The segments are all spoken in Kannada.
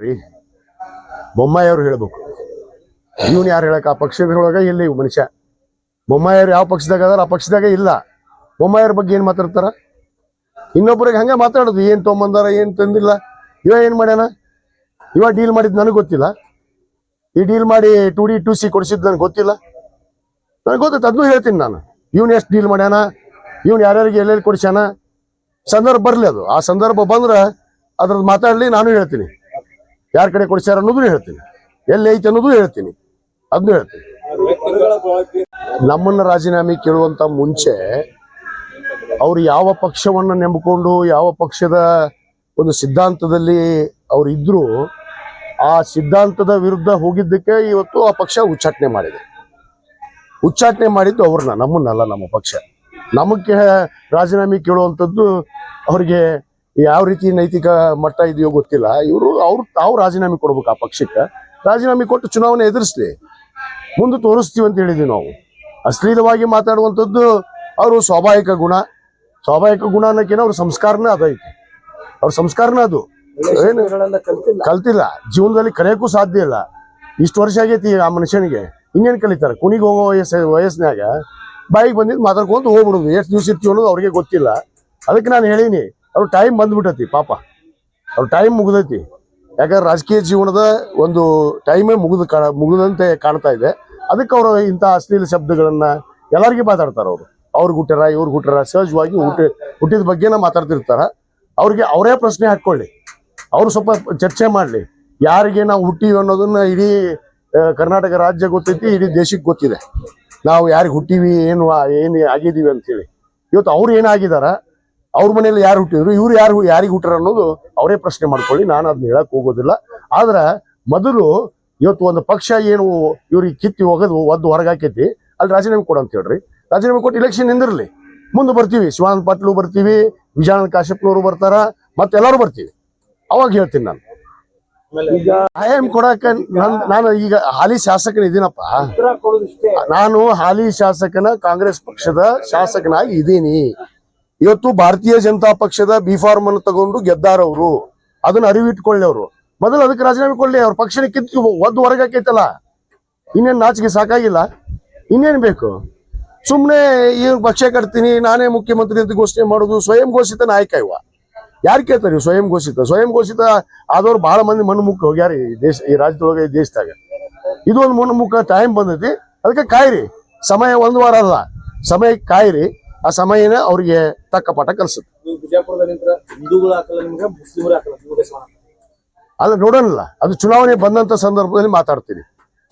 ರೀ. ಬೊಮ್ಮಾಯಿಯವ್ರು ಹೇಳ್ಬೇಕು. ಇವನು ಯಾರು ಹೇಳಕ್ಕೆ ಆ ಪಕ್ಷದೊಳಗ ಇಲ್ಲ ಇವ್ ಮನುಷ್ಯ. ಬೊಮ್ಮಾಯಿಯವ್ರು ಯಾವ ಪಕ್ಷದಾಗ ಅದಾರ? ಆ ಪಕ್ಷದಾಗ ಇಲ್ಲ. ಬೊಮ್ಮಾಯಿಯವ್ರ ಬಗ್ಗೆ ಏನು ಮಾತಾಡ್ತಾರ? ಇನ್ನೊಬ್ಬರಿಗೆ ಹಂಗೆ ಮಾತಾಡೋದು. ಏನು ತೊಗೊಂಬಂದಾರ, ಏನು ತಂದಿಲ್ಲ. ಇವ ಏನು ಮಾಡ್ಯಾನ? ಇವ ಡೀಲ್ ಮಾಡಿದ್ ನನಗೆ ಗೊತ್ತಿಲ್ಲ. ಈ ಡೀಲ್ ಮಾಡಿ ಟು ಡಿ ಟು ಸಿ ಕೊಡಿಸಿದ್ ನನಗೆ ಗೊತ್ತಿಲ್ಲ. ನನಗೆ ಗೊತ್ತೈತೆ ಅದನ್ನೂ ಹೇಳ್ತೀನಿ ನಾನು. ಇವ್ನು ಎಷ್ಟು ಡೀಲ್ ಮಾಡ್ಯಾನ? ಇವ್ನು ಯಾರ್ಯಾರಿಗೆ ಎಲ್ಲೆಲ್ಲಿ ಕೊಡಿಸ್ಯಾನ? ಸಂದರ್ಭ ಬರಲಿ ಅದು. ಆ ಸಂದರ್ಭ ಬಂದ್ರೆ ಅದ್ರದ್ದು ಮಾತಾಡಲಿ, ನಾನು ಹೇಳ್ತೀನಿ. ಯಾರ ಕಡೆ ಕೊಡಿಸ್ಯಾರ ಅನ್ನೋದು ಹೇಳ್ತೀನಿ. ಎಲ್ಲಿ ಐತೆ ಅನ್ನೋದು ಹೇಳ್ತೀನಿ. ಅದನ್ನು ಹೇಳ್ತೀನಿ. ನಮ್ಮನ್ನ ರಾಜೀನಾಮೆ ಕೇಳುವಂತ ಮುಂಚೆ ಅವ್ರು ಯಾವ ಪಕ್ಷವನ್ನ ನೆಂಬಿಕೊಂಡು ಯಾವ ಪಕ್ಷದ ಒಂದು ಸಿದ್ಧಾಂತದಲ್ಲಿ ಅವ್ರು ಇದ್ರು, ಆ ಸಿದ್ಧಾಂತದ ವಿರುದ್ಧ ಹೋಗಿದ್ದಕ್ಕೆ ಇವತ್ತು ಆ ಪಕ್ಷ ಉಚ್ಚಾಟನೆ ಮಾಡಿದೆ. ಉಚ್ಚಾಟನೆ ಮಾಡಿದ್ದು ಅವ್ರನ್ನ, ನಮ್ಮನ್ನಲ್ಲ ನಮ್ಮ ಪಕ್ಷ. ನಮಗೆ ರಾಜೀನಾಮೆ ಕೇಳುವಂಥದ್ದು ಅವ್ರಿಗೆ ಯಾವ ರೀತಿ ನೈತಿಕ ಮಟ್ಟ ಇದೆಯೋ ಗೊತ್ತಿಲ್ಲ. ಇವರು ಅವ್ರು ತಾವು ರಾಜೀನಾಮೆ ಕೊಡ್ಬೇಕು ಆ ಪಕ್ಷಕ್ಕೆ. ರಾಜೀನಾಮೆ ಕೊಟ್ಟು ಚುನಾವಣೆ ಎದುರಿಸ್ಲಿ. ಮುಂದೆ ತೋರಿಸ್ತೀವಿ ಅಂತ ಹೇಳಿದ್ವಿ ನಾವು. ಅಶ್ಲೀಲವಾಗಿ ಮಾತಾಡುವಂಥದ್ದು ಅವರು ಸ್ವಾಭಾವಿಕ ಗುಣ. ಸ್ವಾಭಾವಿಕ ಗುಣ ಅನ್ನೋಕಿನ ಅವ್ರ ಸಂಸ್ಕಾರನೇ ಅದೈತೆ ಅವ್ರ ಸಂಸ್ಕಾರನ ಅದು. ಏನು? ಕಲ್ತಿಲ್ಲ. ಜೀವನದಲ್ಲಿ ಕಲಿಯೋಕ್ಕೂ ಸಾಧ್ಯ ಇಲ್ಲ. ಇಷ್ಟು ವರ್ಷ ಆಗೈತಿ ಆ ಮನುಷ್ಯನಿಗೆ. ಇನ್ನೇನು ಕಲಿತಾರೆ? ಕುಣಿಗೆ ಹೋಗೋ ವಯಸ್ಸ ವಯಸ್ಸಿನಾಗ ಬಾಯಿಗೆ ಬಂದಿದ್ದು ಮಾತಾಡ್ಕೊಂತ ಹೋಗ್ಬಿಡುದು. ಎಷ್ಟು ದಿವಸ ಇರ್ತೀವಿ ಅನ್ನೋದು ಅವ್ರಿಗೆ ಗೊತ್ತಿಲ್ಲ. ಅದಕ್ಕೆ ನಾನು ಹೇಳೀನಿ. ಅವ್ರ ಟೈಮ್ ಬಂದ್ಬಿಟ್ಟೈತಿ, ಪಾಪ. ಅವ್ರ ಟೈಮ್ ಮುಗ್ದೈತಿ. ಯಾಕಂದ್ರೆ ರಾಜಕೀಯ ಜೀವನದ ಒಂದು ಟೈಮೇ ಮುಗಿದು ಕಾಣ ಮುಗಿದಂತೆ ಕಾಣ್ತಾ ಇದೆ. ಅದಕ್ಕೆ ಅವರು ಇಂಥ ಅಶ್ಲೀಲ ಶಬ್ದಗಳನ್ನ ಎಲ್ಲರಿಗೂ ಮಾತಾಡ್ತಾರೆ ಅವರು. ಅವ್ರಿಗೆ ಹುಟ್ಟಾರ ಇವ್ರಿಗೆ ಹುಟ್ಟಾರ, ಸಹಜವಾಗಿ ಹುಟ್ಟಿ, ಹುಟ್ಟಿದ ಬಗ್ಗೆನ ಮಾತಾಡ್ತಿರ್ತಾರ. ಅವ್ರಿಗೆ ಅವರೇ ಪ್ರಶ್ನೆ ಹಾಕೊಳ್ಳಿ ಅವರು ಸ್ವಲ್ಪ ಚರ್ಚೆ ಮಾಡಲಿ. ಯಾರಿಗೆ ನಾವು ಹುಟ್ಟಿವಿ ಅನ್ನೋದನ್ನ ಇಡೀ ಕರ್ನಾಟಕ ರಾಜ್ಯ ಗೊತ್ತೈತಿ, ಇಡೀ ದೇಶಕ್ಕೆ ಗೊತ್ತಿದೆ. ನಾವು ಯಾರಿಗೆ ಹುಟ್ಟಿವಿ, ಏನು ಏನು ಆಗಿದ್ದೀವಿ ಅಂತೇಳಿ ಇವತ್ತು ಅವ್ರು ಏನಾಗಿದಾರ ಅವ್ರ ಮನೇಲಿ ಯಾರು ಹುಟ್ಟಿದ್ರು ಇವ್ರು ಯಾರು ಯಾರಿಗೆ ಹುಟ್ಟಾರ ಅನ್ನೋದು ಅವರೇ ಪ್ರಶ್ನೆ ಮಾಡ್ಕೊಳ್ಳಿ ನಾನು ಅದನ್ನ ಹೇಳಕ್ ಹೋಗೋದಿಲ್ಲ. ಆದ್ರೆ ಮೊದಲು ಇವತ್ತು ಒಂದು ಪಕ್ಷ ಏನು ಇವ್ರಿಗೆ ಕಿತ್ತಿ ಹೋಗೋದು ಒದ್ದು ಹೊರಗಾಕೈತಿ ಅಲ್ಲಿ ರಾಜೀನಾಮೆ ಕೊಡು ಅಂತ ಹೇಳ್ರಿ. ರಾಜೀನಾಮೆ ಕೊಟ್ಟು ಇಲೆಕ್ಷನ್ ನಿಂದಿರಲಿ. ಮುಂದೆ ಬರ್ತೀವಿ ಶಿವಾನಂದ ಪಾಟೀಲ್ ಬರ್ತೀವಿ ವಿಜಯಾನಂದ ಕಾಶ್ಯಪ್ನವರು ಬರ್ತಾರ ಮತ್ತೆಲ್ಲರೂ ಬರ್ತೀವಿ. ಅವಾಗ ಹೇಳ್ತೀನಿ ನಾನು. ಈಗ ಆಯಾಮ್ ಕೊಡಕ ನನ್- ಈಗ ಹಾಲಿ ಶಾಸಕನ ಇದೀನಪ್ಪ. ನಾನು ಹಾಲಿ ಶಾಸಕನ ಕಾಂಗ್ರೆಸ್ ಪಕ್ಷದ ಶಾಸಕನಾಗಿ ಇದ್ದೀನಿ ಇವತ್ತು ಭಾರತೀಯ ಜನತಾ ಪಕ್ಷದ ಬಿ ಫಾರ್ಮ್ ಅನ್ನು ತಗೊಂಡು ಗೆದ್ದಾರವರು. ಅದನ್ನ ಅರಿವಿಟ್ಕೊಳ್ಳಿ ಅವರು ಮೊದಲು ಅದಕ್ಕೆ ರಾಜೀನಾಮೆ ಕೊಡ್ಲಿ, ಅವ್ರ ಪಕ್ಷನ ಕಿತ್ತು ಒದ್ದು ಹೊರಗಾಕೈತಲ್ಲ ಇನ್ನೇನು ನಾಚಿಕೆ ಸಾಕಾಗಿಲ್ಲ. ಇನ್ನೇನ್ ಬೇಕು? ಸುಮ್ಮನೆ ಈ ಪಕ್ಷ ಕಟ್ತೀನಿ, ನಾನೇ ಮುಖ್ಯಮಂತ್ರಿ ಅಂತ ಘೋಷಣೆ ಮಾಡೋದು ಸ್ವಯಂ ಘೋಷಿತ ನಾಯಕ ಇವ. ಯಾರು ಕೇಳ್ತಾರೆ ಸ್ವಯಂ ಘೋಷಿತ? ಸ್ವಯಂ ಘೋಷಿತ ಆದವ್ರು ಬಹಳ ಮಂದಿ ಮಣ್ಣು ಹೋಗ್ಯಾರ ಈ ದೇಶ, ಈ ರಾಜ್ಯದೊಳಗೆ, ಈ ದೇಶದಾಗ. ಇದು ಒಂದು ಮುಖ ಟೈಮ್ ಬಂದೈತಿ. ಅದಕ್ಕೆ ಕಾಯಿರಿ. ಸಮಯ ಒಂದು ವಾರ ಅಲ್ಲ. ಸಮಯ ಕಾಯಿರಿ. ಆ ಸಮಯನ ಅವ್ರಿಗೆ ತಕ್ಕ ಪಾಠ ಕಲಿಸುತ್ತೆ. ಅಲ್ಲ ನೋಡೋಣಲ್ಲ. ಅದು ಚುನಾವಣೆ ಬಂದಂತ ಸಂದರ್ಭದಲ್ಲಿ ಮಾತಾಡ್ತೀನಿ.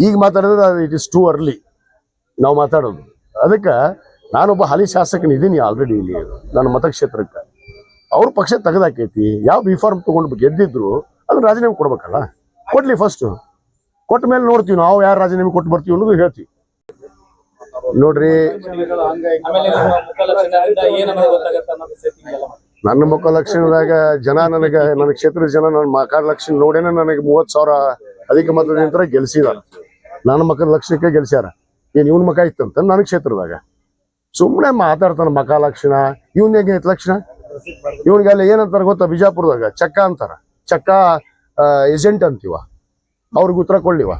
ಈಗ ಮಾತಾಡಿದ್ರೆ ಇಟ್ ಇಸ್ ಟೂ ಅರ್ಲಿ ನಾವು ಮಾತಾಡೋದು. ಅದಕ್ಕೆ ನಾನೊಬ್ಬ ಹಾಲಿ ಶಾಸಕನಿದ್ದೀನಿ ಆಲ್ರೆಡಿ ಇಲ್ಲಿ ನನ್ನ ಮತಕ್ಷೇತ್ರಕ್ಕೆ. ಅವ್ರ ಪಕ್ಷ ತೆಗೆದಾಕೈತಿ. ಯಾವ ಬಿ ಫಾರ್ಮ್ ತಗೊಂಡು ಗೆದ್ದಿದ್ರು ಅದನ್ನ ರಾಜೀನಾಮೆ ಕೊಡ್ಬೇಕಲ್ಲ? ಕೊಡ್ಲಿ ಫಸ್ಟ್ ಕೊಟ್ಟ ಮೇಲೆ ನೋಡ್ತೀವಿ ನಾವು ಯಾರು ರಾಜೀನಾಮೆ ಕೊಟ್ಟು ಬರ್ತೀವಿ ಅನ್ನೋದು ಹೇಳ್ತೀವಿ. ನೋಡ್ರಿ. ನನ್ನ ಮುಖ ಲಕ್ಷಣದಾಗ ಜನ ನನಗ ನನ್ನ ಕ್ಷೇತ್ರದ ಜನ ನನ್ನ ಮಕಾರ ಲಕ್ಷಣ ನೋಡೇನೆ ನನಗೆ ಮೂವತ್ ಸಾವಿರ ಅಧಿಕ ಮತದಿಂದ ಗೆಲ್ಸಿದ. ನನ್ನ ಮಕ್ಕಳ ಲಕ್ಷಣಕ್ಕೆ ಗೆಲ್ಸ್ಯಾರ. ಏನ್ ಇವನ್ ಮಕ ಇತ್ತಂತ ನನ್ನ ಕ್ಷೇತ್ರದಾಗ. ಸುಮ್ಮನೆ ಮಾತಾಡ್ತಾನ ಮಕ ಲಕ್ಷಣ ಇವನ್ ಹೆಂಗೆ ಐತ್ ಲಕ್ಷಣ? ಇವನ್ಗೆ ಅಲ್ಲಿ ಏನಂತಾರ ಗೊತ್ತಾ ಬಿಜಾಪುರದಾಗ? ಚಕ್ಕ ಅಂತಾರ. ಚಕ್ಕ ಏಜೆಂಟ್ ಅಂತೀವ. ಅವ್ರಿಗೆ ಉತ್ತರ ಕೊಳ್ಳಿವ